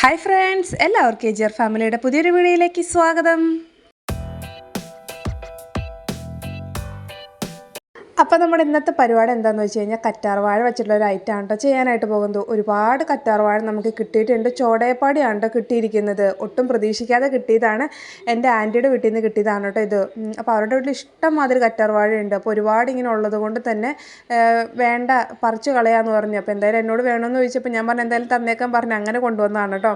Hi friends എല്ലാവർക്കും ജിയർ ഫാമിലിയുടെ പുതിയൊരു വീഡിയോയിലേക്ക് സ്വാഗതം. അപ്പോൾ നമ്മുടെ ഇന്നത്തെ പരിപാടി എന്താണെന്ന് വെച്ച് കഴിഞ്ഞാൽ കറ്റാർവാഴ വെച്ചിട്ടുള്ള ഒരു ഐറ്റം ആണ് കേട്ടോ ചെയ്യാനായിട്ട് പോകുന്നത്. ഒരുപാട് കറ്റാർവാഴ നമുക്ക് കിട്ടിയിട്ടുണ്ട്. ചോടയപ്പാടിയാണ് കേട്ടോ കിട്ടിയിരിക്കുന്നത്. ഒട്ടും പ്രതീക്ഷിക്കാതെ കിട്ടിയതാണ്. എന്റെ ആന്റിയുടെ വീട്ടിൽ നിന്ന് കിട്ടിയതാണ് കേട്ടോ ഇത്. അപ്പോൾ അവരുടെ വീട്ടിൽ ഇഷ്ടം മാതിരി കറ്റാർവാഴയുണ്ട് അപ്പോൾ ഒരുപാട് ഇങ്ങനെ ഉള്ളത് കൊണ്ട് തന്നെ വേണ്ട പറിച്ച് കളയാന്ന് പറഞ്ഞു. അപ്പോൾ എന്തായാലും എന്നോട് വേണമെന്ന് ചോദിച്ചപ്പോൾ ഞാൻ പറഞ്ഞു എന്തായാലും തന്നേക്കാൻ പറഞ്ഞു അങ്ങനെ കൊണ്ടുവന്നതാണ് കേട്ടോ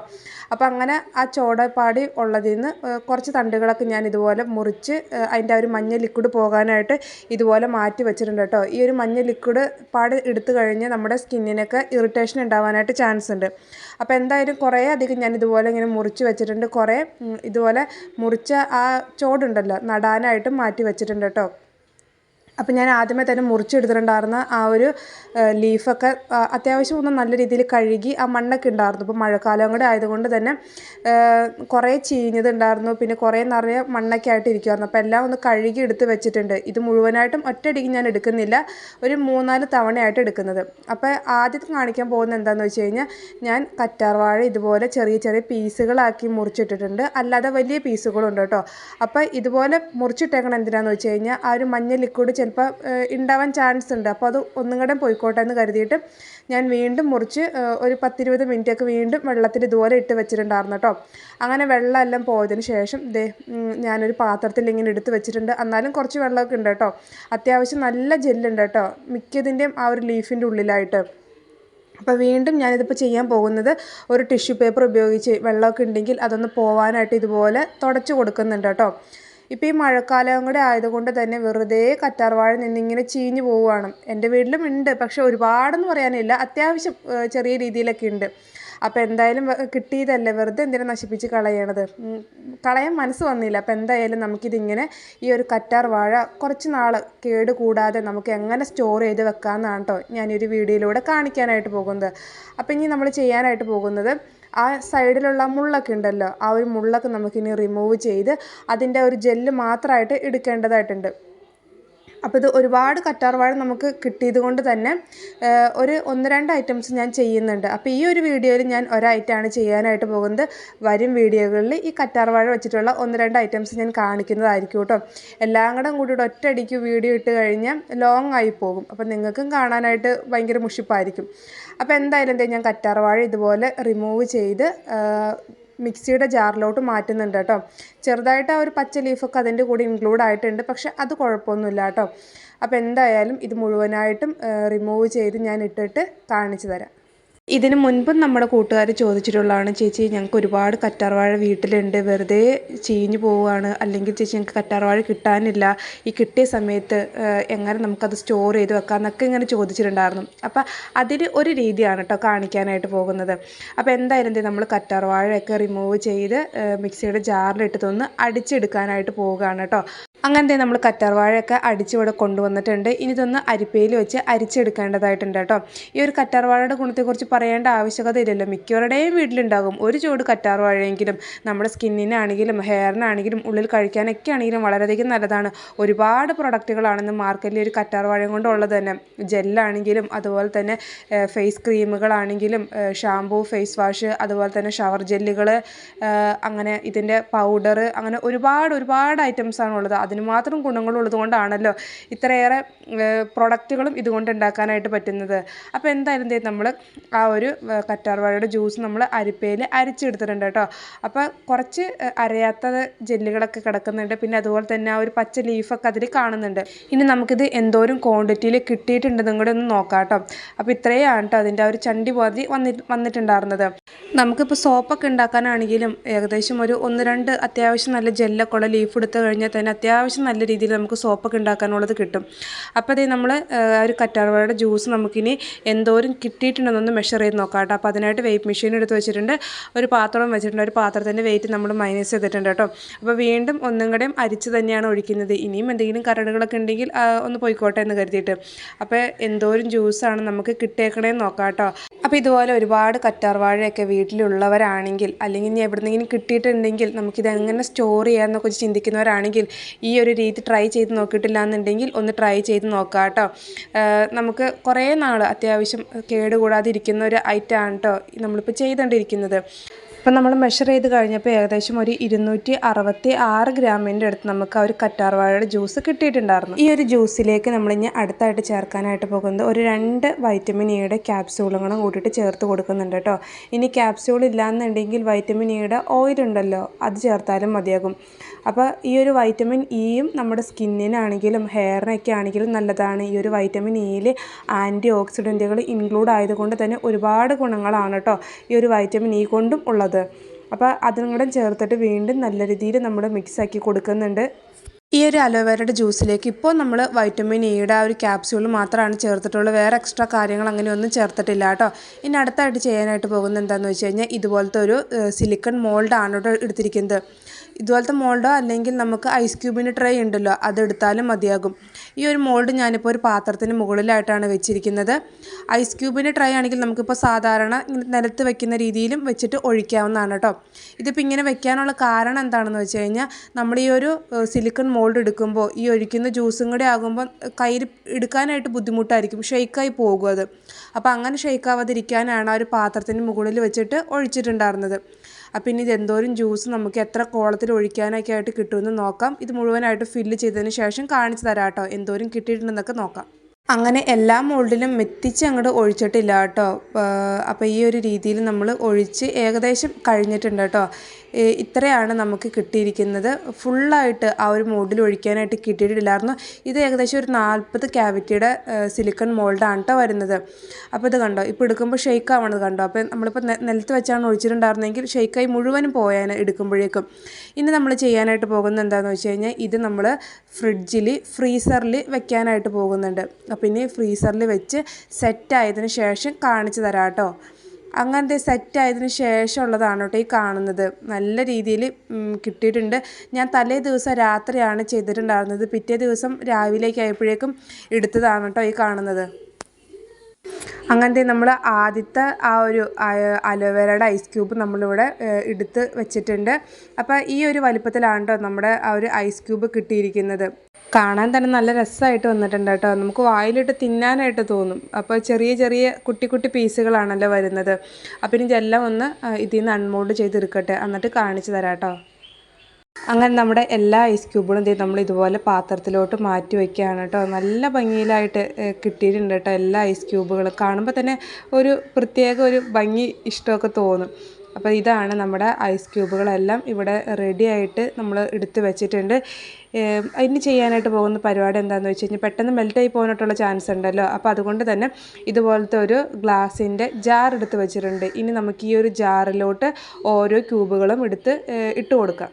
അപ്പോൾ അങ്ങനെ ആ ചോടപ്പാടി ഉള്ളതിൽ നിന്ന് കുറച്ച് തണ്ടുകളൊക്കെ ഞാൻ ഇതുപോലെ മുറിച്ച് അതിന്റെ ആ ഒരു മഞ്ഞ ലിക്വിഡ് പോകാനായിട്ട് ഇതുപോലെ മാറ്റി വെച്ചിട്ടുണ്ട് കേട്ടോ ഈ ഒരു മഞ്ഞ ലിക്വിഡ് പാട് എടുത്തു കഴിഞ്ഞ് നമ്മുടെ സ്കിന്നിനൊക്കെ ഇറിറ്റേഷൻ ഉണ്ടാവാനായിട്ട് ചാൻസ് ഉണ്ട്. അപ്പോൾ എന്തായാലും കുറേ അധികം ഞാൻ ഇതുപോലെ ഇങ്ങനെ മുറിച്ച് വെച്ചിട്ടുണ്ട്. കുറേ ഇതുപോലെ മുറിച്ച ആ ചോടുണ്ടല്ലോ നടാനായിട്ട് മാറ്റി വെച്ചിട്ടുണ്ട് കേട്ടോ അപ്പം ഞാൻ ആദ്യമേ തന്നെ മുറിച്ചെടുത്തിട്ടുണ്ടായിരുന്ന ആ ഒരു ലീഫൊക്കെ അത്യാവശ്യം ഒന്ന് നല്ല രീതിയിൽ കഴുകി ആ മണ്ണൊക്കെ ഉണ്ടായിരുന്നു. ഇപ്പോൾ മഴക്കാലം കൂടെ ആയതുകൊണ്ട് തന്നെ കുറേ ചീഞ്ഞതുണ്ടായിരുന്നു. പിന്നെ കുറേ നിറയെ മണ്ണൊക്കെ ആയിട്ട് ഇരിക്കുമായിരുന്നു അപ്പോൾ എല്ലാം ഒന്ന് കഴുകി എടുത്ത് വെച്ചിട്ടുണ്ട്. ഇത് മുഴുവനായിട്ടും ഒറ്റയടിക്ക് ഞാൻ എടുക്കുന്നില്ല. ഒരു മൂന്നാൽ തവണയായിട്ട് എടുക്കുന്നത്. അപ്പോൾ ആദ്യത്തെ കാണിക്കാൻ പോകുന്നത് എന്താണെന്ന് വെച്ച് കഴിഞ്ഞാൽ ഞാൻ കറ്റാർവാഴ ഇതുപോലെ ചെറിയ ചെറിയ പീസുകളാക്കി മുറിച്ചിട്ടിട്ടുണ്ട്. അല്ലാതെ വലിയ പീസുകളുണ്ട് കേട്ടോ. അപ്പോൾ ഇതുപോലെ മുറിച്ചിട്ടേക്കണം എന്തിനാണെന്ന് വെച്ച് കഴിഞ്ഞാൽ ആ ഒരു മഞ്ഞ ലിക്വിഡ് ചിലപ്പോൾ ഉണ്ടാവാൻ ചാൻസ് ഉണ്ട്. അപ്പോൾ അത് ഒന്നും കൂടെ പോയിക്കോട്ടെ എന്ന് കരുതിയിട്ട് ഞാൻ വീണ്ടും മുറിച്ച് ഒരു പത്തിരുപത് മിനിറ്റൊക്കെ വീണ്ടും വെള്ളത്തിൽ ഇതുപോലെ ഇട്ട് വെച്ചിട്ടുണ്ടായിരുന്നു കേട്ടോ അങ്ങനെ വെള്ളമെല്ലാം പോയതിന് ശേഷം ദേ ഞാനൊരു പാത്രത്തിൽ ഇങ്ങനെ എടുത്ത് വെച്ചിട്ടുണ്ട്. എന്നാലും കുറച്ച് വെള്ളമൊക്കെ ഉണ്ട് കേട്ടോ അത്യാവശ്യം നല്ല ജെല്ലുണ്ട് കേട്ടോ മിക്കതിന്റെയും ആ ഒരു ലീഫിന്റെ ഉള്ളിലായിട്ട്. അപ്പോൾ വീണ്ടും ഞാനിതിപ്പോൾ ചെയ്യാൻ പോകുന്നത് ഒരു ടിഷ്യൂ പേപ്പർ ഉപയോഗിച്ച് വെള്ളമൊക്കെ ഉണ്ടെങ്കിൽ അതൊന്ന് പോവാനായിട്ട് ഇതുപോലെ തുടച്ച് കൊടുക്കുന്നുണ്ട് കേട്ടോ ഇപ്പോൾ ഈ മഴക്കാലം കൂടെ ആയതുകൊണ്ട് തന്നെ വെറുതെ കറ്റാർവാഴ നിന്നിങ്ങനെ ചീഞ്ഞു പോവുകയാണ്. എന്റെ വീട്ടിലും ഉണ്ട്. പക്ഷെ ഒരുപാടെന്ന് പറയാനില്ല. അത്യാവശ്യം ചെറിയ രീതിയിലൊക്കെ ഉണ്ട്. അപ്പോൾ എന്തായാലും കിട്ടിയതല്ലേ? വെറുതെ എന്തിനാ നശിപ്പിച്ച് കളയണത്? കളയാൻ മനസ്സ് വന്നില്ല. അപ്പോൾ എന്തായാലും നമുക്കിതിങ്ങനെ ഈ ഒരു കറ്റാർ വാഴ കുറച്ച് നാൾ കേട് കൂടാതെ നമുക്ക് എങ്ങനെ സ്റ്റോർ ചെയ്ത് വെക്കാമെന്നാണ് കേട്ടോ ഞാനൊരു വീഡിയോയിലൂടെ കാണിക്കാനായിട്ട് പോകുന്നത്. അപ്പോൾ ഇനി നമ്മൾ ചെയ്യാനായിട്ട് പോകുന്നത് ആ സൈഡിലുള്ള മുള്ളൊക്കെ ഉണ്ടല്ലോ ആ ഒരു മുള്ളൊക്കെ നമുക്കിനി റിമൂവ് ചെയ്ത് അതിന്റെ ഒരു ജെല്ല് മാത്രമായിട്ട് എടുക്കേണ്ടതായിട്ടുണ്ട്. അപ്പോൾ ഇത് ഒരുപാട് കറ്റാർ വാഴ നമുക്ക് കിട്ടിയത് കൊണ്ട് തന്നെ ഒരു ഒന്ന് രണ്ട് ഐറ്റംസ് ഞാൻ ചെയ്യുന്നുണ്ട്. അപ്പോൾ ഈ ഒരു വീഡിയോയിൽ ഞാൻ ഒരൈറ്റമാണ് ചെയ്യാനായിട്ട് പോകുന്നത്. വരും വീഡിയോകളിൽ ഈ കറ്റാർ വാഴ വെച്ചിട്ടുള്ള ഒന്ന് രണ്ട് ഐറ്റംസ് ഞാൻ കാണിക്കുന്നതായിരിക്കും കേട്ടോ. എല്ലാം കൂടെ കൂടിയിട്ട് ഒറ്റയടിക്ക് വീഡിയോ ഇട്ട് കഴിഞ്ഞാൽ ലോങ് ആയി പോകും. അപ്പോൾ നിങ്ങൾക്കും കാണാനായിട്ട് ഭയങ്കര മുഷിപ്പായിരിക്കും. അപ്പോൾ എന്തായാലും എന്തേ ഞാൻ കറ്റാർവാഴ ഇതുപോലെ റിമൂവ് ചെയ്ത് മിക്സിയുടെ ജാറിലോട്ട് മാറ്റുന്നുണ്ട് കേട്ടോ. ചെറുതായിട്ട് ആ ഒരു പച്ച ലീഫൊക്കെ അതിന്റെ കൂടെ ഇൻക്ലൂഡ് ആയിട്ടുണ്ട് പക്ഷെ അത് കുഴപ്പമൊന്നുമില്ല കേട്ടോ. അപ്പോൾ എന്തായാലും ഇത് മുഴുവനായിട്ടും റിമൂവ് ചെയ്ത് ഞാൻ ഇട്ടിട്ട് കാണിച്ചു തരാം. ഇതിന് മുൻപും നമ്മുടെ കൂട്ടുകാർ ചോദിച്ചിട്ടുള്ളതാണ് ചേച്ചി ഞങ്ങൾക്ക് ഒരുപാട് കറ്റാർവാഴ വീട്ടിലുണ്ട്. വെറുതെ ചീഞ്ഞു പോവുകയാണ്. അല്ലെങ്കിൽ ചേച്ചി ഞങ്ങൾക്ക് കറ്റാർവാഴ കിട്ടാനില്ല. ഈ കിട്ടിയ സമയത്ത് എങ്ങനെ നമുക്കത് സ്റ്റോർ ചെയ്ത് വെക്കാം എന്നൊക്കെ ഇങ്ങനെ ചോദിച്ചിട്ടുണ്ടായിരുന്നു. അപ്പോൾ അതിൽ ഒരു രീതിയാണ് കേട്ടോ കാണിക്കാനായിട്ട് പോകുന്നത്. അപ്പോൾ എന്തായാലും എന്തേ നമ്മൾ കറ്റാർവാഴയൊക്കെ റിമൂവ് ചെയ്ത് മിക്സിയുടെ ജാറിലിട്ട് തൊന്ന് അടിച്ചെടുക്കാനായിട്ട് പോവുകയാണ് കേട്ടോ അങ്ങനത്തെ നമ്മൾ കറ്റാർവാഴയൊക്കെ അടിച്ചിവിടെ കൊണ്ടുവന്നിട്ടുണ്ട്. ഇനി ഇതൊന്ന് അരിപ്പയിൽ വെച്ച് അരിച്ചെടുക്കേണ്ടതായിട്ടുണ്ട് കേട്ടോ ഈ ഒരു കറ്റാർവാഴയുടെ ഗുണത്തെക്കുറിച്ച് പറയേണ്ട ആവശ്യകത ഇല്ലല്ലോ. മിക്കവരുടെയും വീട്ടിലുണ്ടാകും. ഒരു ചൂട് കറ്റാർവാഴയെങ്കിലും നമ്മുടെ സ്കിന്നിനാണെങ്കിലും ഹെയറിനാണെങ്കിലും ഉള്ളിൽ കഴിക്കാനൊക്കെ ആണെങ്കിലും വളരെയധികം നല്ലതാണ്. ഒരുപാട് പ്രൊഡക്റ്റുകളാണെന്ന് മാർക്കറ്റിൽ ഒരു കറ്റാർവാഴയും കൊണ്ടുള്ളത് തന്നെ. ജെല്ലാണെങ്കിലും അതുപോലെ തന്നെ ഫേസ് ക്രീമുകളാണെങ്കിലും ഷാമ്പൂ ഫേസ് വാഷ് അതുപോലെ തന്നെ ഷവർ ജെല്ലുകൾ അങ്ങനെ ഇതിന്റെ പൗഡർ അങ്ങനെ ഒരുപാട് ഒരുപാട് ഐറ്റംസാണ് ഉള്ളത്. അതിന് മാത്രം ഗുണങ്ങളുള്ളത് കൊണ്ടാണല്ലോ ഇത്രയേറെ പ്രൊഡക്റ്റുകളും ഇതുകൊണ്ട് ഉണ്ടാക്കാനായിട്ട് പറ്റുന്നത്. അപ്പോൾ എന്തായാലും നമ്മൾ ആ ഒരു കറ്റാർവാഴയുടെ ജ്യൂസ് നമ്മൾ അരിപ്പയിൽ അരിച്ചെടുത്തിട്ടുണ്ട് കേട്ടോ. അപ്പോൾ കുറച്ച് അരയാത്ത ജെല്ലുകളൊക്കെ കിടക്കുന്നുണ്ട്. പിന്നെ അതുപോലെ തന്നെ ആ ഒരു പച്ച ലീഫൊക്കെ അതിൽ കാണുന്നുണ്ട്. ഇനി നമുക്കിത് എന്തോരം ക്വാണ്ടിറ്റിയിൽ കിട്ടിയിട്ടുണ്ടെന്നും കൂടെ ഒന്ന് നോക്കാം കേട്ടോ. അപ്പോൾ ഇത്രയാണ് കേട്ടോ അതിന്റെ ആ ഒരു ചണ്ടി പോതി വന്നി വന്നിട്ടുണ്ടായിരുന്നത്. നമുക്കിപ്പോൾ സോപ്പൊക്കെ ഉണ്ടാക്കാനാണെങ്കിലും ഏകദേശം ഒരു ഒന്ന് രണ്ട് അത്യാവശ്യം നല്ല ജെല്ലൊക്കെ ഉള്ള ലീഫ് എടുത്തു കഴിഞ്ഞാൽ തന്നെ അത്യാവശ്യം നല്ല രീതിയിൽ നമുക്ക് സോപ്പൊക്കെ ഉണ്ടാക്കാനുള്ളത് കിട്ടും. അപ്പോൾ അതേ നമ്മൾ ഒരു കറ്റാർവാഴയുടെ ജ്യൂസ് നമുക്കിനി എന്തോരം കിട്ടിയിട്ടുണ്ടെന്നൊന്ന് മെഷർ ചെയ്ത് നോക്കാം കേട്ടോ അപ്പോൾ അതിനായിട്ട് വെയിറ്റ് മെഷീൻ എടുത്ത് വെച്ചിട്ടുണ്ട്. ഒരു പാത്രം വെച്ചിട്ടുണ്ട്. ഒരു പാത്രത്തിന്റെ വെയിറ്റ് നമ്മൾ മൈനസ് ചെയ്തിട്ടുണ്ട് കേട്ടോ. അപ്പോൾ വീണ്ടും ഒന്നും കൂടെയും അരിച്ച് തന്നെയാണ് ഒഴിക്കുന്നത്. ഇനിയും എന്തെങ്കിലും കരടുകളൊക്കെ ഉണ്ടെങ്കിൽ ഒന്ന് പോയിക്കോട്ടെ എന്ന് കരുതിയിട്ട്. അപ്പോൾ എന്തോരം ജ്യൂസാണ് നമുക്ക് കിട്ടിയേക്കണേന്ന് നോക്കാം കേട്ടോ. അപ്പോൾ ഇതുപോലെ ഒരുപാട് കറ്റാർവാഴയൊക്കെ വീട്ടിലുള്ളവരാണെങ്കിൽ അല്ലെങ്കിൽ ഇനി എവിടെന്നെങ്കിലും കിട്ടിയിട്ടുണ്ടെങ്കിൽ നമുക്കിത് എങ്ങനെ സ്റ്റോർ ചെയ്യാമെന്നൊക്കെ ചിന്തിക്കുന്നവരാണെങ്കിൽ ഈ ഒരു രീതി ട്രൈ ചെയ്ത് നോക്കിയിട്ടില്ല എന്നുണ്ടെങ്കിൽ ഒന്ന് ട്രൈ ചെയ്ത് നോക്കാം കേട്ടോ. നമുക്ക് കുറേ നാൾ അത്യാവശ്യം കേടുകൂടാതെ ഇരിക്കുന്ന ഒരു ഐറ്റമാണ് കേട്ടോ നമ്മളിപ്പോൾ ചെയ്തുകൊണ്ടിരിക്കുന്നത് ഇപ്പം നമ്മൾ മെഷർ ചെയ്ത് കഴിഞ്ഞപ്പോൾ ഏകദേശം ഒരു ഇരുന്നൂറ്റി അറുപത്തി ആറ് ഗ്രാമിന്റെ അടുത്ത് നമുക്ക് ആ ഒരു കറ്റാർവാഴയുടെ ജ്യൂസ് കിട്ടിയിട്ടുണ്ടായിരുന്നു. ഈ ഒരു ജ്യൂസിലേക്ക് നമ്മളിനി അടുത്തായിട്ട് ചേർക്കാനായിട്ട് പോകുന്നത് ഒരു രണ്ട് വൈറ്റമിൻ ഇയുടെ ക്യാപ്സ്യൂളുകളും കൂട്ടിയിട്ട് ചേർത്ത് കൊടുക്കുന്നുണ്ട് കേട്ടോ. ഇനി ക്യാപ്സ്യൂൾ ഇല്ലാന്നുണ്ടെങ്കിൽ വൈറ്റമിൻ ഇയുടെ ഓയിൽ ഉണ്ടല്ലോ അത് ചേർത്താലും മതിയാകും. അപ്പോൾ ഈ ഒരു വൈറ്റമിൻ ഇയും നമ്മുടെ സ്കിന്നിനാണെങ്കിലും ഹെയറിനൊക്കെ ആണെങ്കിലും നല്ലതാണ്. ഈ ഒരു വൈറ്റമിൻ ഇയിൽ ആന്റി ഓക്സിഡന്റുകൾ ഇൻക്ലൂഡ് ആയതുകൊണ്ട് തന്നെ ഒരുപാട് ഗുണങ്ങളാണ് കേട്ടോ ഈ ഒരു വൈറ്റമിൻ ഇ കൊണ്ടും ഉള്ളത്. അപ്പോൾ അതും കൂടെ ചേർത്തിട്ട് വീണ്ടും നല്ല രീതിയിൽ നമ്മൾ മിക്സാക്കി കൊടുക്കുന്നുണ്ട്. ഈ ഒരു അലോവേരയുടെ ജ്യൂസിലേക്ക് ഇപ്പോൾ നമ്മൾ വൈറ്റമിൻ ഇയുടെ ആ ഒരു ക്യാപ്സ്യൂൾ മാത്രമാണ് ചേർത്തിട്ടുള്ളൂ. വേറെ എക്സ്ട്രാ കാര്യങ്ങൾ അങ്ങനെയൊന്നും ചേർത്തിട്ടില്ല കേട്ടോ. ഇനി അടുത്തായിട്ട് ചെയ്യാനായിട്ട് പോകുന്നത് എന്താണെന്ന് വെച്ച് കഴിഞ്ഞാൽ ഇതുപോലത്തെ ഒരു സിലിക്കൺ മോൾഡാണ് കേട്ടോ എടുത്തിരിക്കുന്നത്. ഇതുപോലത്തെ മോൾഡോ അല്ലെങ്കിൽ നമുക്ക് ഐസ് ക്യൂബിന്റെ ട്രേ ഉണ്ടല്ലോ അതെടുത്താലും മതിയാകും. ഈ ഒരു മോൾഡ് ഞാനിപ്പോൾ ഒരു പാത്രത്തിന് മുകളിലായിട്ടാണ് വെച്ചിരിക്കുന്നത്. ഐസ് ക്യൂബിന്റെ ട്രൈ ആണെങ്കിൽ നമുക്കിപ്പോൾ സാധാരണ നിലത്ത് വെക്കുന്ന രീതിയിലും വെച്ചിട്ട് ഒഴിക്കാവുന്നതാണ് കേട്ടോ ഇതിപ്പോൾ ഇങ്ങനെ വെക്കാനുള്ള കാരണം എന്താണെന്ന് വെച്ച് കഴിഞ്ഞാൽ നമ്മൾ ഈ ഒരു സിലിക്കൺ മോൾഡ് എടുക്കുമ്പോൾ ഈ ഒഴിക്കുന്ന ജ്യൂസും കൂടെ ആകുമ്പോൾ കയ്യിൽ എടുക്കാനായിട്ട് ബുദ്ധിമുട്ടായിരിക്കും ഷെയ്ക്കായി പോകും അത്. അപ്പോൾ അങ്ങനെ ഷെയ്ക്കാവാതിരിക്കാനാണ് ആ ഒരു പാത്രത്തിന് മുകളിൽ വെച്ചിട്ട് ഒഴിച്ചിട്ടുണ്ടായിരുന്നത്. അപ്പം ഇനി ഇത് എന്തോരം ജ്യൂസ് നമുക്ക് എത്ര കോളത്തിൽ ഒഴിക്കാനൊക്കെ ആയിട്ട് കിട്ടുമെന്ന് നോക്കാം. ഇത് മുഴുവനായിട്ട് ഫില്ല് ചെയ്തതിന് ശേഷം കാണിച്ചു തരാം കേട്ടോ. എന്തോരം കിട്ടിയിട്ടുണ്ടെന്നൊക്കെ നോക്കാം. അങ്ങനെ എല്ലാ മോൾഡിലും മെത്തിച്ച് അങ്ങോട്ട് ഒഴിച്ചിട്ടില്ല കേട്ടോ. അപ്പോൾ ഈ ഒരു രീതിയിൽ നമ്മൾ ഒഴിച്ച് ഏകദേശം കഴിഞ്ഞിട്ടുണ്ട് കേട്ടോ. ഇത്രയാണ് നമുക്ക് കിട്ടിയിരിക്കുന്നത്. ഫുള്ളായിട്ട് ആ ഒരു മോൾഡിൽ ഒഴിക്കാനായിട്ട് കിട്ടിയിട്ടില്ലായിരുന്നു. ഇത് ഏകദേശം ഒരു നാൽപ്പത് ക്യാവിറ്റിയുടെ സിലിക്കൺ മോൾഡാണ് കേട്ടോ വരുന്നത്. അപ്പോൾ ഇത് കണ്ടോ ഇപ്പോൾ എടുക്കുമ്പോൾ ഷെയ്ക്ക് ആവണത് കണ്ടോ. അപ്പോൾ നമ്മളിപ്പോൾ നിലത്ത് വെച്ചാണ് ഒഴിച്ചിട്ടുണ്ടായിരുന്നെങ്കിൽ ഷെയ്ക്കായി മുഴുവനും പോയാൽ എടുക്കുമ്പോഴേക്കും. ഇനി നമ്മൾ ചെയ്യാനായിട്ട് പോകുന്നത് എന്താണെന്ന് വെച്ച് കഴിഞ്ഞാൽ ഇത് നമ്മൾ ഫ്രിഡ്ജിൽ ഫ്രീസറിൽ വെക്കാനായിട്ട് പോകുന്നുണ്ട്. അപ്പോൾ ഇനി ഫ്രീസറിൽ വെച്ച് സെറ്റ് സെറ്റായതിന് ശേഷം കാണിച്ചു തരാം കേട്ടോ അങ്ങനത്തെ സെറ്റായതിന് ശേഷമുള്ളതാണ് കേട്ടോ ഈ കാണുന്നത്. നല്ല രീതിയിൽ കിട്ടിയിട്ടുണ്ട്. ഞാൻ തലേ ദിവസം രാത്രിയാണ് ചെയ്തിട്ടുണ്ടായിരുന്നത്. പിറ്റേ ദിവസം രാവിലേക്ക് ആയപ്പോഴേക്കും എടുത്തതാണ് കേട്ടോ ഈ കാണുന്നത്. അങ്ങനത്തെ നമ്മൾ ആദ്യത്തെ ആ ഒരു അലോവേരയുടെ ഐസ് ക്യൂബ് നമ്മളിവിടെ എടുത്ത് വെച്ചിട്ടുണ്ട്. അപ്പോൾ ഈ ഒരു വലിപ്പത്തിലാണ് നമ്മുടെ ആ ഒരു ഐസ് ക്യൂബ് കിട്ടിയിരിക്കുന്നത്. കാണാൻ തന്നെ നല്ല രസമായിട്ട് വന്നിട്ടുണ്ട് കേട്ടോ. നമുക്ക് വായിലിട്ട് തിന്നാനായിട്ട് തോന്നും. അപ്പോൾ ചെറിയ ചെറിയ കുട്ടി കുട്ടി പീസുകളാണല്ലോ വരുന്നത്. അപ്പം ഇനി ഇതെല്ലാം ഒന്ന് ഇതിൽ നിന്ന് അൺമോൾഡ് ചെയ്തെടുക്കട്ടെ. എന്നിട്ട് കാണിച്ചു തരാം കേട്ടോ. അങ്ങനെ നമ്മുടെ എല്ലാ ഐസ് ക്യൂബുകളും ചെയ്ത് നമ്മൾ ഇതുപോലെ പാത്രത്തിലോട്ട് മാറ്റി വയ്ക്കുകയാണ് കേട്ടോ. നല്ല ഭംഗിയിലായിട്ട് കിട്ടിയിട്ടുണ്ട് കേട്ടോ എല്ലാ ഐസ് ക്യൂബുകളും കാണുമ്പോൾ തന്നെ ഒരു പ്രത്യേക ഒരു ഭംഗി ഇഷ്ടമൊക്കെ തോന്നും. അപ്പോൾ ഇതാണ് നമ്മുടെ ഐസ് ക്യൂബുകളെല്ലാം ഇവിടെ റെഡിയായിട്ട് നമ്മൾ എടുത്ത് വെച്ചിട്ടുണ്ട്. അതിന് ചെയ്യാനായിട്ട് പോകുന്ന പരിപാടി എന്താണെന്ന് വെച്ച് കഴിഞ്ഞാൽ പെട്ടെന്ന് മെൽറ്റായി പോകാനായിട്ടുള്ള ചാൻസ് ഉണ്ടല്ലോ. അപ്പോൾ അതുകൊണ്ട് തന്നെ ഇതുപോലത്തെ ഒരു ഗ്ലാസിന്റെ ജാർ എടുത്ത് വെച്ചിട്ടുണ്ട്. ഇനി നമുക്ക് ഈ ഒരു ജാറിലോട്ട് ഓരോ ക്യൂബുകളും എടുത്ത് ഇട്ട് കൊടുക്കാം.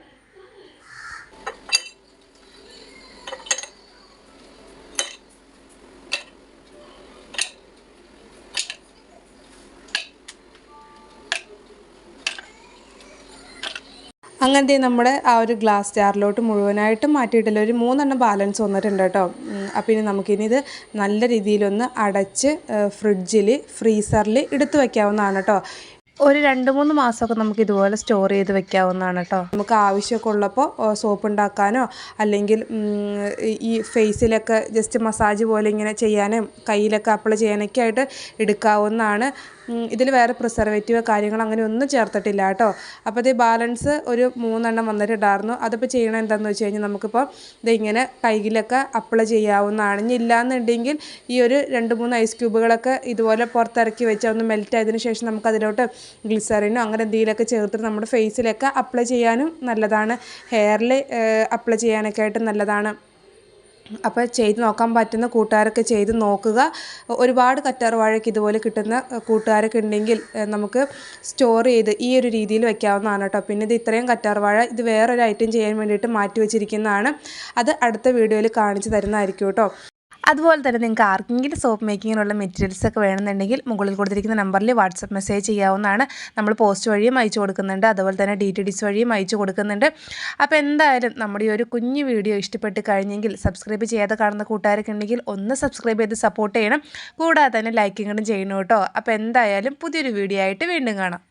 അങ്ങനത്തെ നമ്മുടെ ആ ഒരു ഗ്ലാസ് ജാറിലോട്ട് മുഴുവനായിട്ടും മാറ്റിയിട്ടില്ല. ഒരു മൂന്നെണ്ണം ബാലൻസ് വന്നിട്ടുണ്ട് കേട്ടോ. അപ്പോൾ ഇനി നമുക്കിനി ഇത് നല്ല രീതിയിലൊന്ന് അടച്ച് ഫ്രിഡ്ജിൽ ഫ്രീസറിൽ എടുത്തു വയ്ക്കാവുന്നതാണ് കേട്ടോ. ഒരു രണ്ട് മൂന്ന് മാസമൊക്കെ നമുക്ക് ഇതുപോലെ സ്റ്റോർ ചെയ്ത് വെക്കാവുന്നതാണ് കേട്ടോ നമുക്ക് ആവശ്യമൊക്കെ ഉള്ളപ്പോൾ സോപ്പ് ഉണ്ടാക്കാനോ അല്ലെങ്കിൽ ഈ ഫേസിലൊക്കെ ജസ്റ്റ് മസാജ് പോലെ ഇങ്ങനെ ചെയ്യാനും കയ്യിലൊക്കെ അപ്ലൈ ചെയ്യാനൊക്കെ ആയിട്ട് എടുക്കാവുന്നതാണ്. ഇതിൽ വേറെ പ്രിസർവേറ്റീവ് കാര്യങ്ങൾ അങ്ങനെ ഒന്നും ചേർത്തിട്ടില്ല കേട്ടോ അപ്പോൾ ഇത് ബാലൻസ് ഒരു മൂന്നെണ്ണം വന്നിട്ടുണ്ടായിരുന്നു. അതിപ്പോൾ ചെയ്യണം എന്താണെന്ന് വെച്ച് കഴിഞ്ഞാൽ നമുക്കിപ്പോൾ ഇതിങ്ങനെ കൈയിലൊക്കെ അപ്ലൈ ചെയ്യാവുന്നതാണ്. ഇനി ഇല്ലയെന്നുണ്ടെങ്കിൽ ഈ ഒരു രണ്ട് മൂന്ന് ഐസ് ക്യൂബുകളൊക്കെ ഇതുപോലെ പുറത്തിറക്കി വെച്ചാൽ ഒന്ന് മെൽറ്റ് ആയതിനു ശേഷം നമുക്ക് അതിലോട്ട് ഗ്ലിസറിനോ അങ്ങനെ എന്തെങ്കിലുമൊക്കെ ചേർത്തിട്ട് നമ്മുടെ ഫേസിലൊക്കെ അപ്ലൈ ചെയ്യാനും നല്ലതാണ്. ഹെയറിൽ അപ്ലൈ ചെയ്യാനൊക്കെ ആയിട്ട് നല്ലതാണ്. അപ്പോൾ ചെയ്ത് നോക്കാൻ പറ്റുന്ന കൂട്ടുകാരൊക്കെ ചെയ്ത് നോക്കുക. ഒരുപാട് കറ്റാർ വാഴയ്ക്ക് ഇതുപോലെ കിട്ടുന്ന കൂട്ടുകാരൊക്കെ ഉണ്ടെങ്കിൽ നമുക്ക് സ്റ്റോർ ചെയ്ത് ഈ ഒരു രീതിയിൽ വെക്കാവുന്നതാണ് കേട്ടോ. പിന്നെ ഇത് ഇത്രയും കറ്റാർ വാഴ ഇത് വേറൊരു ഐറ്റം ചെയ്യാൻ വേണ്ടിയിട്ട് മാറ്റി വെച്ചിരിക്കുന്നതാണ്. അത് അടുത്ത വീഡിയോയിൽ കാണിച്ചു തരുന്നതായിരിക്കും കേട്ടോ. അതുപോലെ തന്നെ നിങ്ങൾക്ക് ആർക്കെങ്കിലും സോപ്പ് മേക്കിങ്ങിനുള്ള മെറ്റീരിയൽസ് ഒക്കെ വേണമെന്നുണ്ടെങ്കിൽ മുകളിൽ കൊടുത്തിരിക്കുന്ന നമ്പറിൽ വാട്സപ്പ് മെസ്സേജ് ചെയ്യാവുന്നതാണ്. നമ്മൾ പോസ്റ്റ് വഴിയും അയച്ചു കൊടുക്കുന്നുണ്ട്. അതുപോലെ തന്നെ ഡി ടി ഡിസ് വഴിയും അയച്ചു കൊടുക്കുന്നുണ്ട്. അപ്പോൾ എന്തായാലും നമ്മുടെ ഈ ഒരു കുഞ്ഞു വീഡിയോ ഇഷ്ടപ്പെട്ട് കഴിഞ്ഞെങ്കിൽ സബ്സ്ക്രൈബ് ചെയ്യാതെ കാണുന്ന കൂട്ടുകാരൊക്കെ ഉണ്ടെങ്കിൽ ഒന്ന് സബ്സ്ക്രൈബ് ചെയ്ത് സപ്പോർട്ട് ചെയ്യണം. കൂടാതെ തന്നെ ലൈക്കിങ്ങും ചെയ്യണം കേട്ടോ. അപ്പോൾ എന്തായാലും പുതിയൊരു വീഡിയോ ആയിട്ട് വീണ്ടും കാണാം.